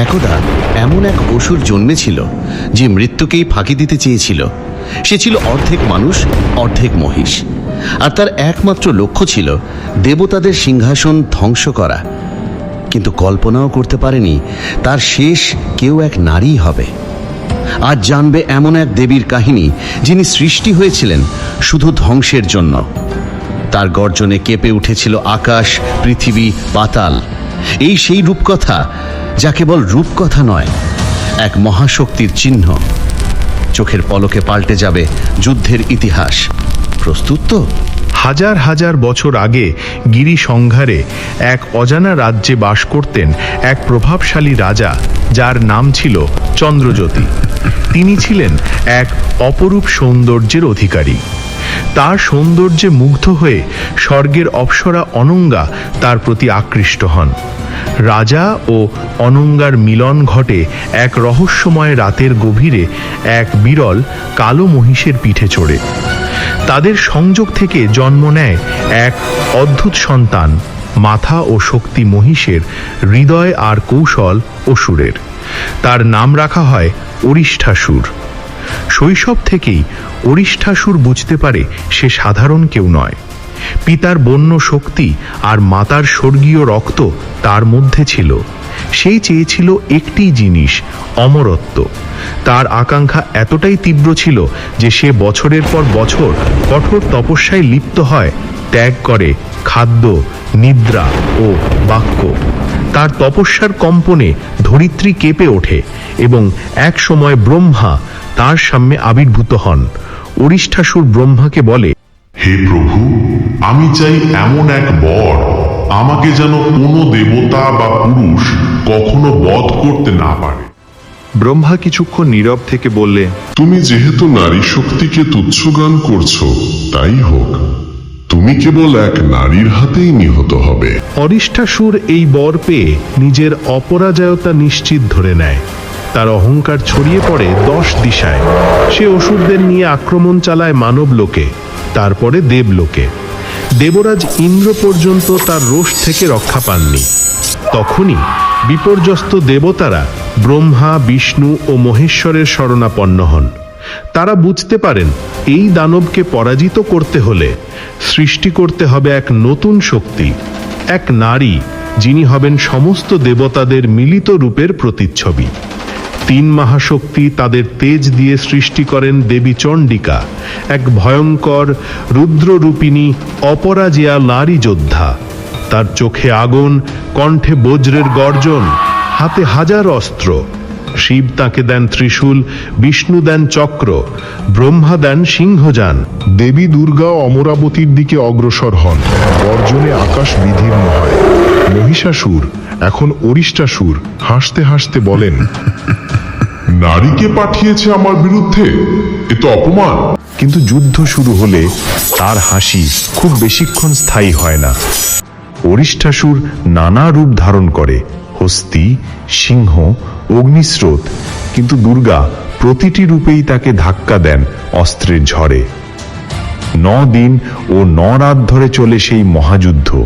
একদা এমন এক অসুর জন্মেছিল যে মৃত্যুকেই ফাঁকি দিতে চেয়েছিল। সে ছিল অর্ধেক মানুষ, অর্ধেক মহিষ। আর তার একমাত্র লক্ষ্য ছিল দেবতাদের সিংহাসন ধ্বংস করা। কিন্তু কল্পনাও করতে পারেনি, তার শেষ কেউ এক নারী হবে। আজ জানবে এমন এক দেবীর কাহিনী, যিনি সৃষ্টি হয়েছিলেন শুধু ধ্বংসের জন্য। তার গর্জনে কেঁপে উঠেছিল আকাশ, পৃথিবী, পাতাল। এই সেই রূপকথা যা কেবল রূপকথা নয়, এক মহাশক্তির চিহ্ন। চোখের পলকে পাল্টে যাবে যুদ্ধের ইতিহাস। প্রস্তুত তো? হাজার হাজার বছর আগে গিরি সংঘারে এক অজানা রাজ্যে বাস করতেন এক প্রভাবশালী রাজা, যার নাম ছিল চন্দ্রজ্যোতি। তিনি ছিলেন এক অপরূপ সৌন্দর্যের অধিকারী। তার সৌন্দর্যে মুগ্ধ হয়ে স্বর্গের অপ্সরা অনঙ্গা তার প্রতি আকৃষ্ট হন। রাজা ও অনঙ্গার মিলন ঘটে এক রহস্যময় রাতের গভীরে এক বিরল কালো মহিষের পিঠে চড়ে। তাদের সংযোগ থেকে জন্ম নেয় এক অদ্ভুত সন্তান, মাথা ও শক্তি মহিষের হৃদয় আর কৌশল অসুরের। তার নাম রাখা হয় অরিষ্ঠাসুর। শৈশব থেকেই অরিষ্ঠাসুর বুঝতে পারে সে সাধারণ কেউ নয়। পিতার বন্য শক্তি আর মাতার স্বর্গীয় রক্ত তার মধ্যে ছিল। সেই চেয়েছিল একটি জিনিস, অমরত্ব। তার আকাঙ্ক্ষা এতটাই তীব্র ছিল যে সে বছরের পর বছর কঠোর তপস্যায় লিপ্ত হয়, ত্যাগ করে খাদ্য, নিদ্রা ও বাক্য। তার তপস্যার কম্পনে ধরিত্রী কেঁপে ওঠে এবং এক সময় ব্রহ্মা তার সামনে আবির্ভূত হন। অরিষ্ঠাসুর ব্রহ্মাকে বলে হে প্রভু আমি চাই এমন এক বর আমাকে যেন কোনো দেবতা বা পুরুষ কখনো বধ করতে না পারে। ব্রহ্মা কিছুক্ষণ নীরব থেকে বললে তুমি যেহেতু নারী শক্তিকে তুচ্ছগান করছ তাই হোক। তুমি কেবল এক নারীর হাতেই নিহত হবে। অরিষ্ঠাসুর এই বর পেয়ে নিজের অপরাজয়তা নিশ্চিত ধরে নেয়। তার অহংকার ছড়িয়ে পড়ে দশ দিশায়। সে অসুরদের নিয়ে আক্রমণ চালায় মানব লোকে তারপরে দেবলোকে। দেবরাজ ইন্দ্র পর্যন্ত তার রোষ থেকে রক্ষা পাননি। তখনই বিপর্যস্ত দেবতারা ব্রহ্মা, বিষ্ণু ও মহেশ্বরের শরণাপন্ন হন। তারা বুঝতে পারেন, এই দানবকে পরাজিত করতে হলে সৃষ্টি করতে হবে এক নতুন শক্তি, এক নারী যিনি হবেন সমস্ত দেবতাদের মিলিত রূপের প্রতিচ্ছবি। তিন মহাশক্তি তাদের তেজ দিয়ে সৃষ্টি করেন দেবী চণ্ডিকা, এক ভয়ঙ্কর রুদ্ররূপিণী অপরাজেয়া নারী যোদ্ধা। তার চোখে আগুন, কণ্ঠে বজ্রের গর্জন, হাতে হাজার অস্ত্র। শিব তাকে দেন ত্রিশূল, বিষ্ণু দেন চক্র, ব্রহ্মা দেন সিংহযান। দেবী দুর্গা অমরাবতীর দিকে অগ্রসর হন। গর্জনে আকাশ বিদীর্ণ হয়। মহিষাসুর, এখন অরিষ্টাসুর, হাসতে হাসতে বলেন নারীকে পাঠিয়েছে আমার বিরুদ্ধে? এ তো অপমান। কিন্তু যুদ্ধ শুরু হলে তার হাসি খুব বেশিক্ষণ স্থায়ী হয় না। অরিষ্ঠাসুর নানা রূপ ধারণ করে, হস্তি, সিংহ, অগ্নিস্রোত, কিন্তু দুর্গা প্রতিটি রূপেই তাকে ধাক্কা দেন অস্ত্রের ঝড়ে। ন দিন ও ন রাত ধরে চলে সেই মহাযুদ্ধ।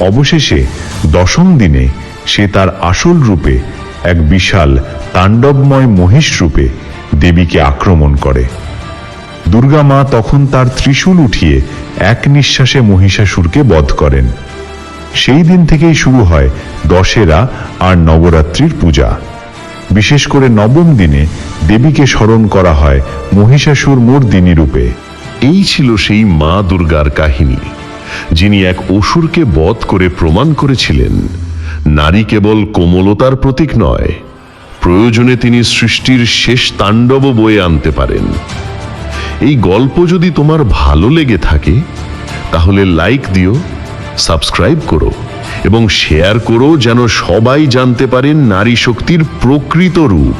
অবশেষে দশম দিনে সে তার আসল রূপে এক বিশাল তাণ্ডবময় মহিষ রূপে দেবীকে আক্রমণ করে। দুর্গা মা তখন তার ত্রিশূল উঠিয়ে এক নিঃশ্বাসে মহিষাসুরকে বধ করেন। সেই দিন থেকেই শুরু হয় দশেরা আর নবরাত্রির পূজা। বিশেষ করে নবম দিনে দেবীকে স্মরণ করা হয় মহিষাসুর মূর্দিনী রূপে। এই ছিল সেই মা দুর্গার কাহিনী, যিনি এক অসুরকে বধ করে প্রমাণ করেছিলেন। নারী কেবল কোমলতার প্রতীক নয়, প্রয়োজনে তিনি সৃষ্টির শেষ তাণ্ডব বয়ে আনতে পারেন। এই গল্প যদি তোমার ভালো লেগে থাকে, তাহলে লাইক দিও সাবস্ক্রাইব করো এবং শেয়ার করো যেন সবাই জানতে পারেন নারী শক্তির প্রকৃত রূপ।